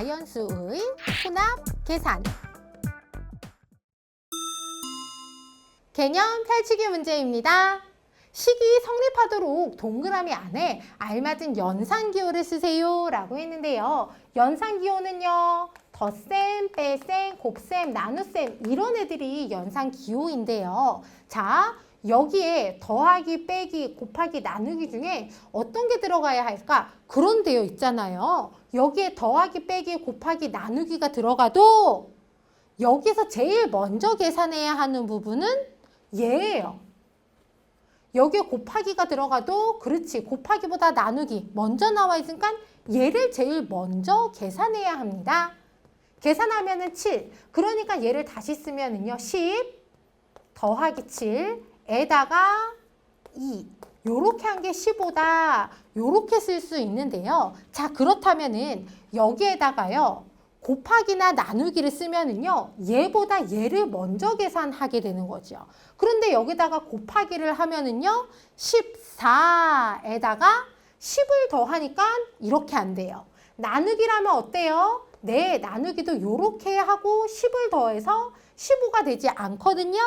자연수의 혼합 계산. 개념 펼치기 문제입니다. 식이 성립하도록 동그라미 안에 알맞은 연산기호를 쓰세요 라고 했는데요. 연산기호는요. 덧셈, 빼셈, 곱셈, 나눗셈 이런 애들이 연산 기호인데요. 자, 여기에 더하기, 빼기, 곱하기, 나누기 중에 어떤 게 들어가야 할까? 그런 되어 있잖아요. 여기에 더하기, 빼기, 곱하기, 나누기가 들어가도 여기서 제일 먼저 계산해야 하는 부분은 얘예요. 여기에 곱하기가 들어가도 그렇지 곱하기보다 나누기 먼저 나와 있으니까 얘를 제일 먼저 계산해야 합니다. 계산하면은 7. 그러니까 얘를 다시 쓰면은요. 10 더하기 7에다가 2. 요렇게 한 게 15다. 요렇게 쓸 수 있는데요. 자, 그렇다면은 여기에다가요. 곱하기나 나누기를 쓰면은요. 얘보다 얘를 먼저 계산하게 되는 거죠. 그런데 여기다가 곱하기를 하면은요. 14에다가 10을 더하니까 이렇게 안 돼요. 나누기라면 어때요? 네, 나누기도 요렇게 하고 10을 더해서 15가 되지 않거든요.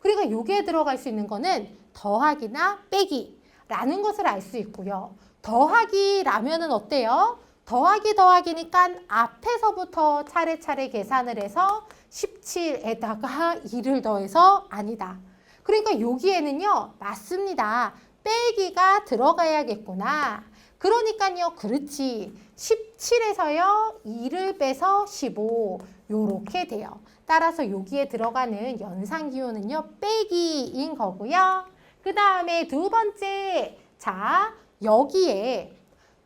그러니까 여기에 들어갈 수 있는 거는 더하기나 빼기라는 것을 알 수 있고요. 더하기라면은 어때요? 더하기 더하기니까 앞에서부터 차례차례 계산을 해서 17에다가 2를 더해서 아니다. 그러니까 여기에는요, 맞습니다. 빼기가 들어가야겠구나. 그러니까요, 그렇지. 17에서요, 2를 빼서 15. 요렇게 돼요. 따라서 여기에 들어가는 연산기호는요, 빼기인 거고요. 그 다음에 두 번째. 자, 여기에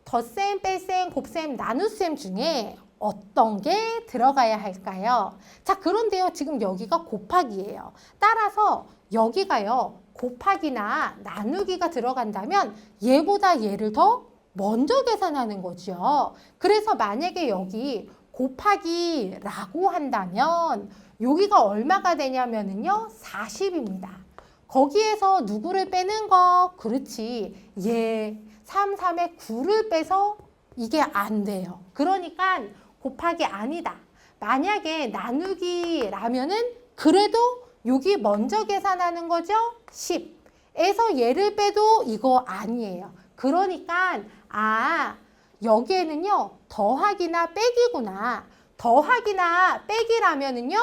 덧셈, 뺄셈, 곱셈, 나눗셈 중에 어떤 게 들어가야 할까요? 자, 그런데요, 지금 여기가 곱하기예요. 따라서 여기가요, 곱하기나 나누기가 들어간다면 얘보다 얘를 더 먼저 계산하는 거죠. 그래서 만약에 여기 곱하기 라고 한다면 여기가 얼마가 되냐면은요, 40입니다. 거기에서 누구를 빼는 거? 그렇지. 얘 3, 3에 9를 빼서 이게 안 돼요. 그러니까 곱하기 아니다. 만약에 나누기라면은 그래도 여기 먼저 계산하는 거죠? 10에서 얘를 빼도 이거 아니에요. 그러니까 아 여기에는요 더하기나 빼기구나. 더하기나 빼기라면은요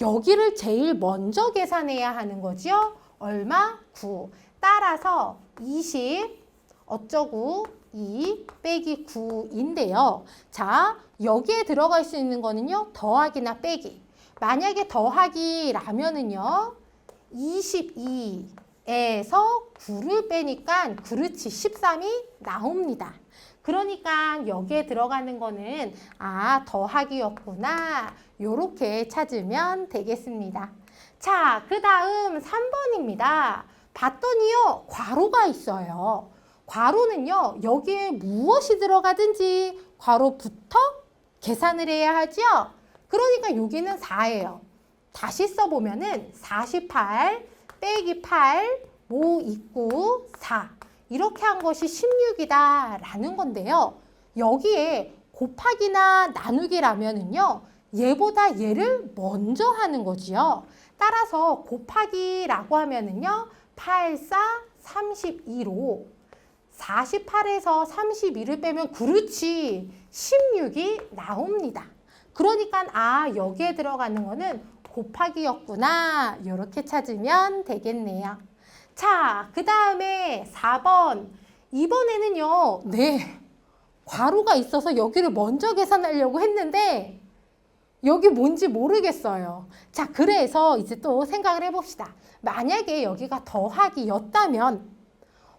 여기를 제일 먼저 계산해야 하는 거죠. 얼마? 9. 따라서 20 어쩌고 2 빼기 9인데요. 자, 여기에 들어갈 수 있는 거는요. 더하기나 빼기. 만약에 더하기라면은요. 22 에서 9를 빼니까 그렇지 13이 나옵니다. 그러니까 여기에 들어가는 거는 아 더하기였구나 요렇게 찾으면 되겠습니다. 자, 그 다음 3번입니다. 봤더니요, 괄호가 있어요. 괄호는요, 여기에 무엇이 들어가든지 괄호부터 계산을 해야 하죠? 그러니까 여기는 4예요. 다시 써보면은 48 빼기 8, 모 있고 4. 이렇게 한 것이 16이다 라는 건데요. 여기에 곱하기나 나누기라면은요, 얘보다 얘를 먼저 하는 거지요. 따라서 곱하기라고 하면은요, 8, 4, 32로 48에서 32를 빼면 그렇지 16이 나옵니다. 그러니까 아 여기에 들어가는 거는 곱하기였구나 이렇게 찾으면 되겠네요. 자, 그 다음에 4번. 이번에는요, 네. 괄호가 있어서 여기를 먼저 계산하려고 했는데, 여기 뭔지 모르겠어요. 자, 그래서 이제 또 생각을 해봅시다. 만약에 여기가 더하기였다면,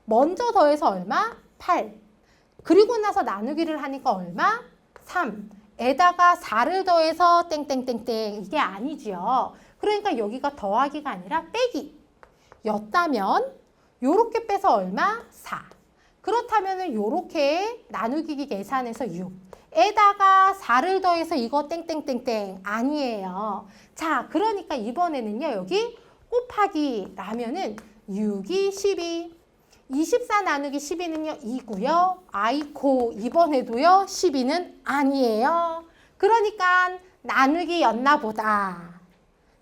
먼저 더해서 얼마? 8. 그리고 나서 나누기를 하니까 얼마? 3. 에다가 4를 더해서 땡땡땡땡. 이게 아니지요. 그러니까 여기가 더하기가 아니라 빼기. 였다면 요렇게 빼서 얼마? 4. 그렇다면 요렇게 나누기 계산해서 6. 에다가 4를 더해서 이거 땡땡땡땡 아니에요. 자, 그러니까 이번에는요. 여기 곱하기 라면은 6이 12. 24 나누기 12는요 2고요. 아이코 이번에도요 12는 아니에요. 그러니까 나누기였나 보다.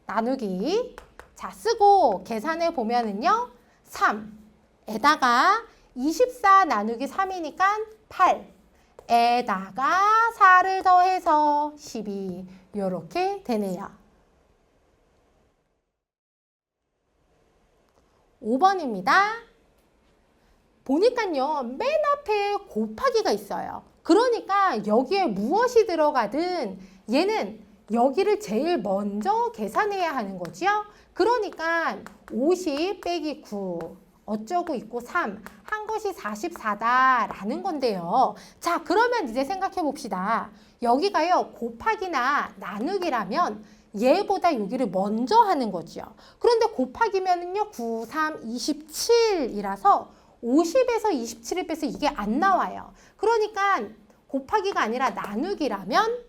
나누기 자 쓰고 계산해 보면은요 3에다가 24 나누기 3이니까 8에다가 4를 더해서 12 이렇게 되네요. 5번입니다. 보니까요, 맨 앞에 곱하기가 있어요. 그러니까 여기에 무엇이 들어가든 얘는 여기를 제일 먼저 계산해야 하는 거지요. 그러니까 50 빼기 9 어쩌고 있고 3 한 것이 44다라는 건데요. 자, 그러면 이제 생각해 봅시다. 여기가요, 곱하기나 나누기라면 얘보다 여기를 먼저 하는 거죠. 그런데 곱하기면은요, 9, 3, 27이라서 50에서 27을 빼서 이게 안 나와요. 그러니까 곱하기가 아니라 나누기라면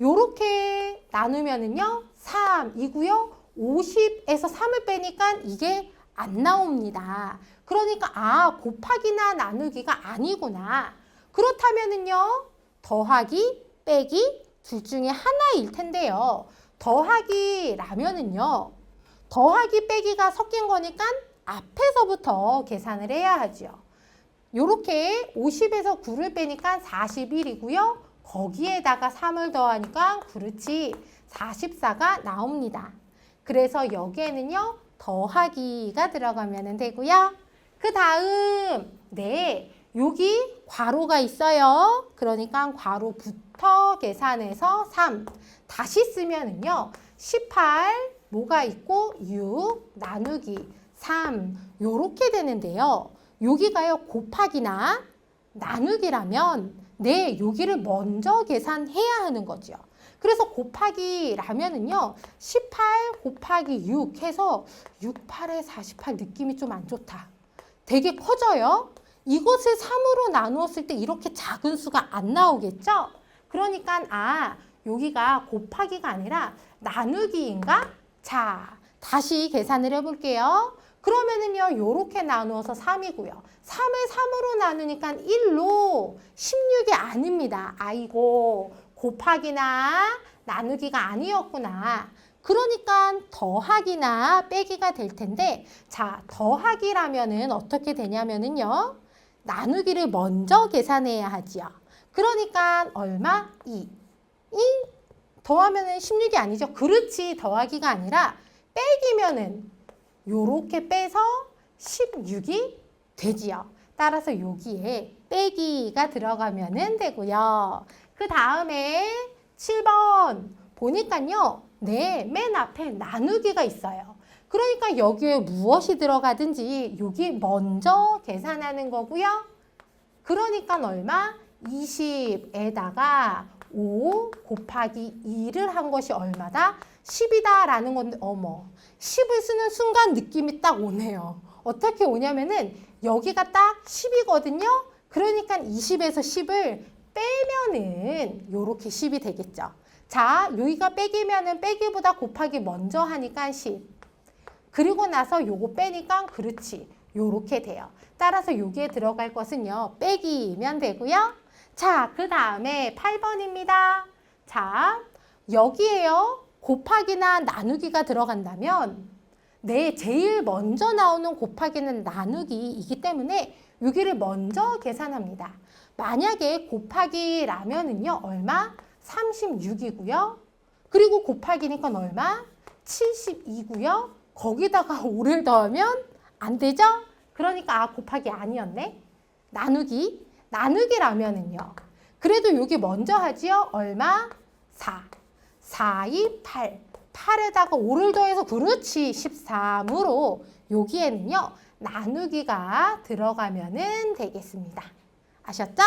요렇게 나누면은요, 3이고요. 50에서 3을 빼니까 이게 안 나옵니다. 그러니까 아, 곱하기나 나누기가 아니구나. 그렇다면은요, 더하기, 빼기 둘 중에 하나일 텐데요. 더하기라면은요. 더하기 빼기가 섞인 거니까 앞에서부터 계산을 해야 하죠. 요렇게 50에서 9를 빼니까 41이고요. 거기에다가 3을 더하니까 그렇지 44가 나옵니다. 그래서 여기에는요. 더하기가 들어가면 되고요. 그 다음 네 여기 괄호가 있어요. 그러니까 괄호부터 계산해서 3 다시 쓰면은요. 18 뭐가 있고 6 나누기 3 요렇게 되는데요. 여기가요 곱하기나 나누기라면 네 여기를 먼저 계산해야 하는 거죠. 그래서 곱하기라면은요 18 곱하기 6 해서 6, 8에 48 느낌이 좀 안 좋다. 되게 커져요. 이것을 3으로 나누었을 때 이렇게 작은 수가 안 나오겠죠? 그러니까 아 여기가 곱하기가 아니라 나누기인가? 자 다시 계산을 해볼게요. 그러면은요 요렇게 나누어서 3이고요. 3을 3으로 나누니까 1로 16이 아닙니다. 아이고 곱하기나 나누기가 아니었구나. 그러니까 더하기나 빼기가 될 텐데 자 더하기라면은 어떻게 되냐면은요 나누기를 먼저 계산해야 하지요. 그러니까 얼마? 2. 2 더하면은 16이 아니죠. 그렇지 더하기가 아니라 빼기면은 요렇게 빼서 16이 되지요. 따라서 여기에 빼기가 들어가면 되고요. 그 다음에 7번 보니까요. 네, 맨 앞에 나누기가 있어요. 그러니까 여기에 무엇이 들어가든지 여기 먼저 계산하는 거고요. 그러니까 얼마? 20에다가 5 곱하기 2를 한 것이 얼마다? 10이다 라는 건데 어머 10을 쓰는 순간 느낌이 딱 오네요. 어떻게 오냐면은 여기가 딱 10이거든요. 그러니까 20에서 10을 빼면은 요렇게 10이 되겠죠. 자, 여기가 빼기면은 빼기보다 곱하기 먼저 하니까 10. 그리고 나서 요거 빼니까 그렇지. 요렇게 돼요. 따라서 여기에 들어갈 것은요. 빼기면 되고요. 자, 그 다음에 8번입니다. 자, 여기에요. 곱하기나 나누기가 들어간다면 네, 제일 먼저 나오는 곱하기는 나누기이기 때문에 여기를 먼저 계산합니다. 만약에 곱하기라면은요, 얼마? 36이고요. 그리고 곱하기니까 얼마? 72고요. 거기다가 5를 더하면 안 되죠? 그러니까 아, 곱하기 아니었네. 나누기. 나누기라면은요. 그래도 여기 먼저 하지요. 얼마? 4. 4, 2, 8. 8에다가 5를 더해서 그렇지 13으로 여기에는요 나누기가 들어가면 되겠습니다. 아셨죠?